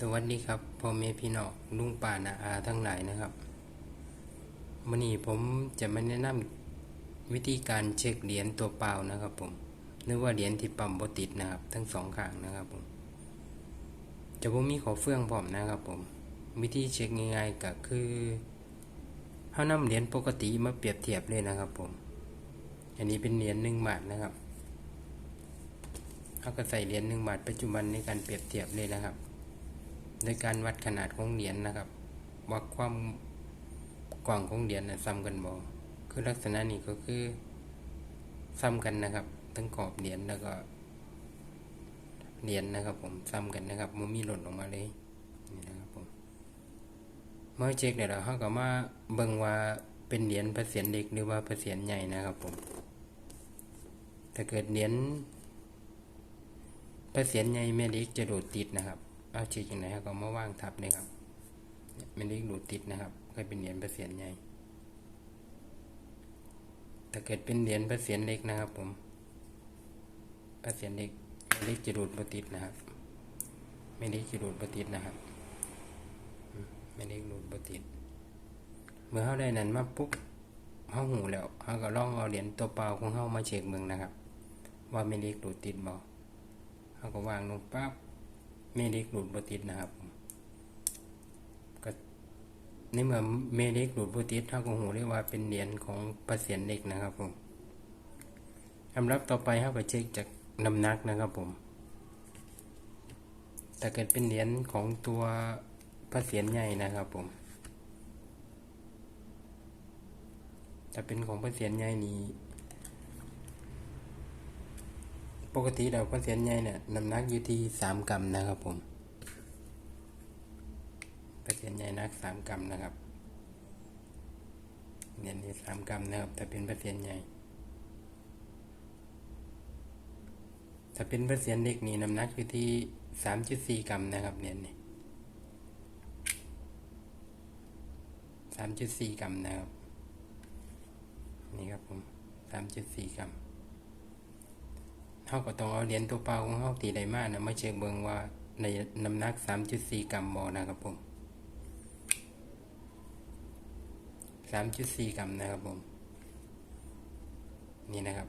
สวัสดีครับพ่อแม่พี่น้องลุงป่านาอาทั้งหลายนะครับวันนี้ผมจะมาแนะนำวิธีการเช็คเหรียญตัวเปล่านะครับ ผมนึกว่าเหรียญที่ปั๊มบติดนะครับ ทั้งสองข้างนะครับผมจะผมมีขอเฟื่องพร้อมนะครับ ผม วิธีเช็คง่ายๆก็คือเขานำเหรียญปกติมาเปรียบเทียบเลยนะครับ ผม อันนี้เป็นเหรียญหนึ่งบาทนะครับเขาก็ใส่เหรียญหนึ่งบาทปัจจุบันในการเปรียบเทียบเลยนะครับ โดยการวัดขนาดของเหรียญนะครับวัดความกว้างของเหรียญนะซ้ำกันบ่คือลักษณะนี้ก็คือซ้ำกันนะครับ ทั้งขอบเหรียญแล้วก็เหรียญนะครับ ผมซ้ำกันนะครับมันมีหล่นออกมาเลยนี่นะครับผมเมื่อเช็คเดี๋ยวเราเขาก็มาเบิ่งว่าเป็นเหรียญเปอร์เซ็นต์เล็กหรือว่าเปอร์เซ็นต์ใหญ่นะครับผมถ้าเกิดเหรียญเปอร์เซ็นต์ใหญ่แม่เล็กจะโดดติดนะครับ เอาเช็คอย่างไรครับก็มาว่างทับเลยครับเนี่ยแม่เล็กโดดติดนะครับก็เป็นเหรียญเปร์เซ็นใหญ่ถ้าเกิดเป็นเหรียญเปร์เซ็นเล็กนะครับ ผมเปร์เซ็นเล็กแม่เล็กจะโดดบ่ติดนะครับแม่เล็กจะโดดบ่ติดนะครับอืมแม่เล็กโดดบ่ติด เมื่อเขาได้นั้นมาปุ๊บเขาหูแล้วเขาก็ลองเอาเหรียญตัวเปล่าของเขามาเช็คเมืองนะครับ ว่าแม่เล็กโดดติดบ่เขาก็วางลงปั๊บ แม่เล็กโดดบ่ติดนะครับก็ในเมื่อแม่เล็กโดดบ่ติดเขาก็หูได้ว่าเป็นเหรียญของเปร์เซ็นต์เล็กนะครับผมสำรับต่อไปเขาก็เช็คจากน้ำหนักนะครับผมถ้าเกิดเป็นเหรียญของตัวเปร์เซ็นต์ใหญ่นะครับผมถ้าเป็นของเปร์เซ็นต์ใหญ่นี้ ปกติเราเปอร์เซ็นต์ใหญ่เนี่ยน้ำหนักอยู่ที่สามกรัมนะครับผมเปอร์เซ็นใหญ่นักสามกรัมนะครับเนี่ยนี่สามกรัมนะครับถ้าเป็นเปอร์เซ็นใหญ่ถ้าเป็นเปอร์เซ็นต์เล็กนี่น้ำหนักอยู่ที่สามจุดสี่กรัมนะครับเนี่ยนี่สามจุดสี่กรัมนะครับ นี่ครับผมสามจุดสี่กรัม เขาก็ต้องเอาเหรียญตัวเปล่าของเขาตีได้มากนะมาเช็คเบิงว่าในน้ำหนักสามจุดสี่กรัมบอนะครับผมสามจุดสี่กรัมนะครับผม นี่นะครับ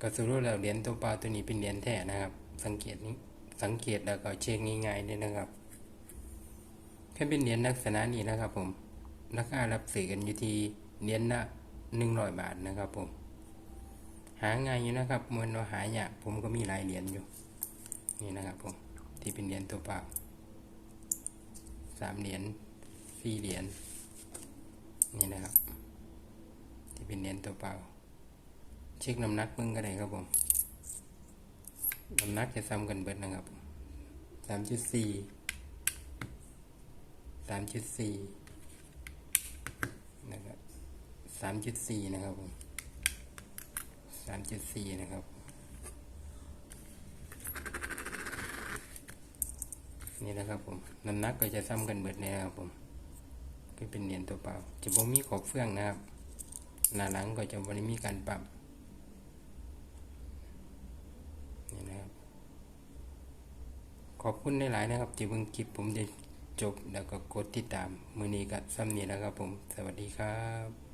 ก็สรุปแล้วเหรียญตัวเปล่าตัวนี้เป็นเหรียญแท้นะครับ สังเกตนี้สังเกตแล้วก็เช็คง่ายๆเลยนะครับแค่เป็นเหรียญลักษณะนี้นะครับผมราคารับซื้อกันอยู่ที่เหรียญละหนึ่งร้อยบาทนะครับผม หาง่ายอยู่นะครับมวนว่าหายากผมก็มีหลายเหรียญอยู่ นี่นะครับผมที่เป็นเหรียญตัวเปล่าสามเหรียญสี่เหรียญนี่นะครับ ที่เป็นเหรียญตัวเปล่า เช็คน้ำหนักมึงก็ได้ครับผมน้ำหนักจะซ้ำกันเบิดนะครับสามจุดสี่สามจุดสี่นะครับสามจุดสี่นะครับผม สามจุดสี่นะครับนี่นะครับผมน้ำหนักก็จะซ้ำกันเบิดเลยนะครับผมก็เป็นเหรียญตัวเปล่า จะบ่มีขอบเฟื่องนะครับ หน้าหลังก็จะบ่ได้มีการปรับนี่นะครับ ขอบคุณหลายๆนะครับที่เบิ่งคลิปผมจะจบแล้วก็กดติดตามมือนี้ก็ซ้ำนี้แล้วครับผม สวัสดีครับ